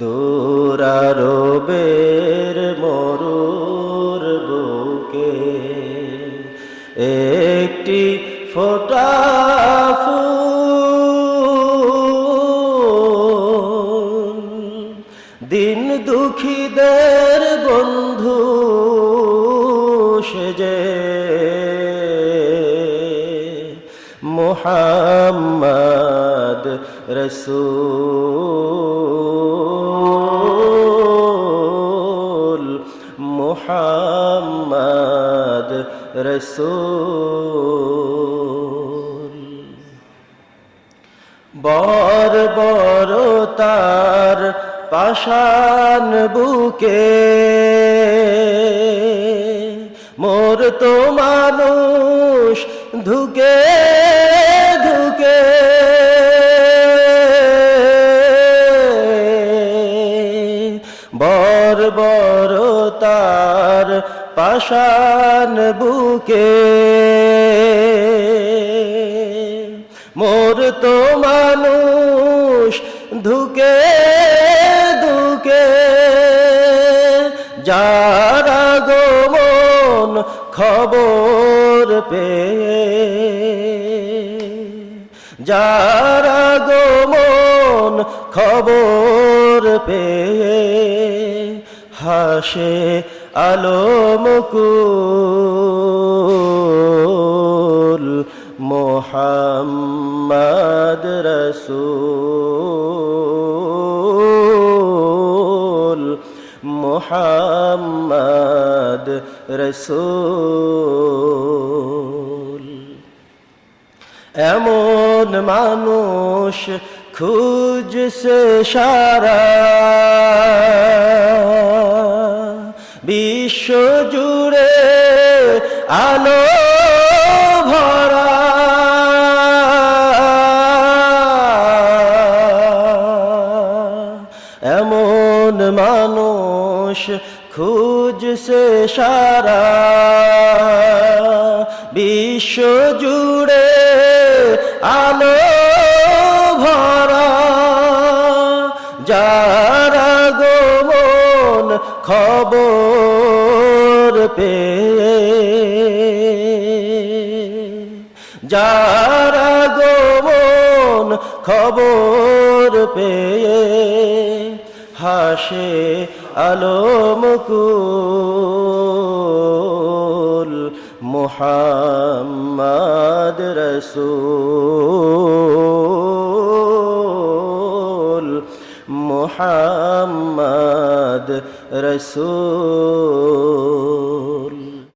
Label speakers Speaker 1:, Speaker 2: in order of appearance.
Speaker 1: দূরারবের মরুর বুকে একটি ফোটা দিন দুঃখীদের বন্ধু সেজে মোহাম্মদ রসূল। মোহাম্মদ রসো বর বর তার পাশান বুকে মোর তো মানুষ ধুকে বর বর তার পাশান বুকে। মোর তো মানুষ ধুকে ধুকে, যারা গোমন খবর পে যারা গোমন খবর পে হাসে আলোমকুল মোহাম্মদ রসূল মোহাম্মদ রসূল এমন মানুষ খুঁজছে সারা আলো ভরা। এমন মানুষ খুঁজছে সারা। বিশ্ব জুড়ে আলো ভরা। যারা গোমন খবর পে যারা গোমন খবর পেয়ে হাসে আলোমকুল মোহাম্মদ রসূল মোহাম্মদ রসূল।